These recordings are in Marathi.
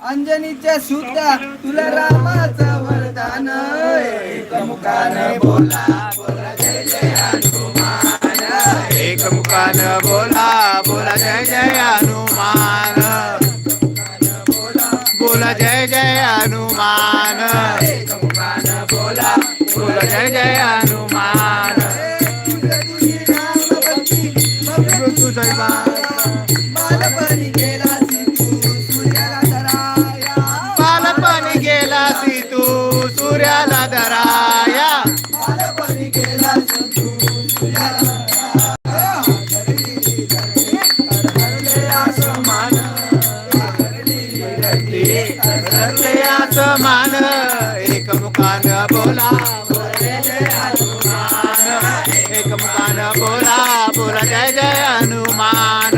अंजनीच्या सुद्धा तुला रामाचं वरदान एकमुखान बोला बोला जय जय हनुमान एकमुखान बोला बोला जय जय हनुमान बोला जय जय हनुमान. बोला बोला जय जय हनुमान. सूर्याला धराया. मान एक तू बोला. एक जय बोला बोला जय जय हनुमान.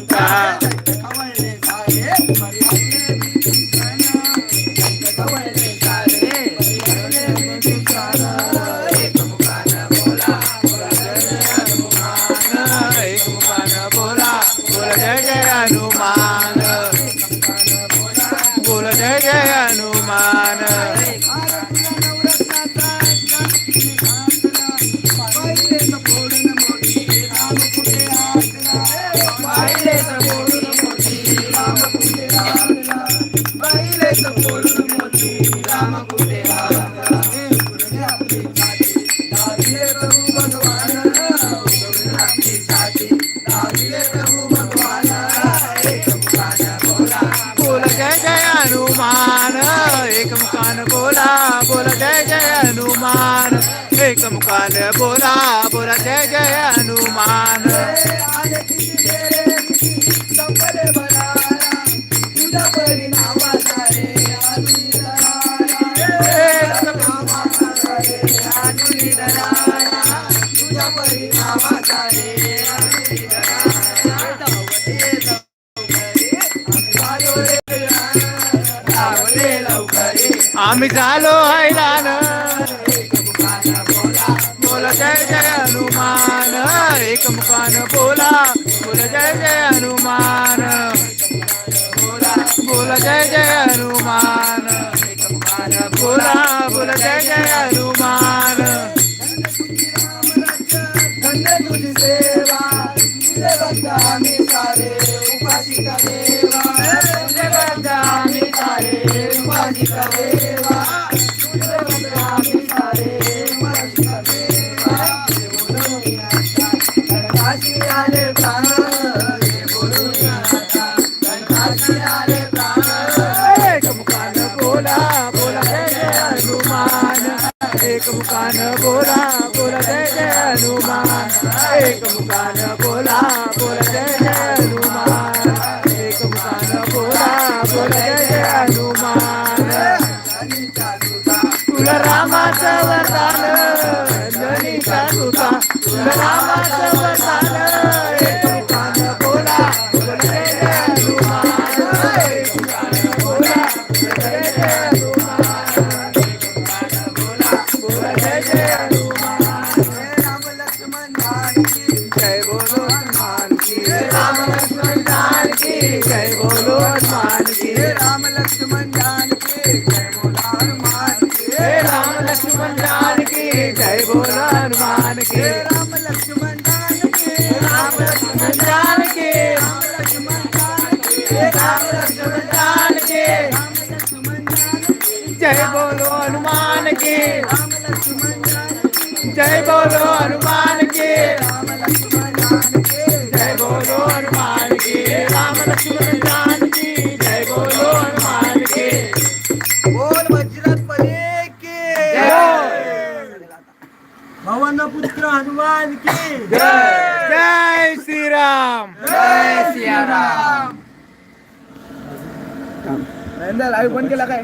nunca. हनुमान एकमुखान बोला बोला जय जय हनुमान। एकमुखान बोला बोला जय जय हनुमान। आम्ही झालो हैराण. बोला जय जय हनुमान. एक मुखान बोला. बोला जय जय हनुमान. बोला जय जय हनुमान. बोला बोला जय जय हनुमान. धन्य तुझी देवा? तुझे भक्त देवा? एकमुखान बोला बोल जय जय हनुमान. एक एकमुखान बोला बोल जय जय हनुमान. एक एकमुखान बोला बोल जय जय हनुमान. तुला रामाचं वरदान. अंजनीचा तुझा तुला रामाचं वरदान. बोलो हनुमान की राम लक्ष्मण जानकी जय बोला हनुमान की हे राम लक्ष्मण जान की जय बोलो हनुमान की राम लक्ष्मण जानकी राम लक्ष्मण जान की लक्ष्मण जानकी हे राम लक्ष्मण जान की लक्ष्मण जानकी जय बोलो हनुमान की राम लक्ष्मण जानकी जय बोलो हनुमान की राम लक्ष्मण जानकी जय बोलो हनुमान की राम लक्ष्मण जान की जय बोलो हनुमान की बोल वज्रपली की पवन पुत्र हनुमान की जय जय श्रीराम जय सियाराम लाईव्ह बंद केला काय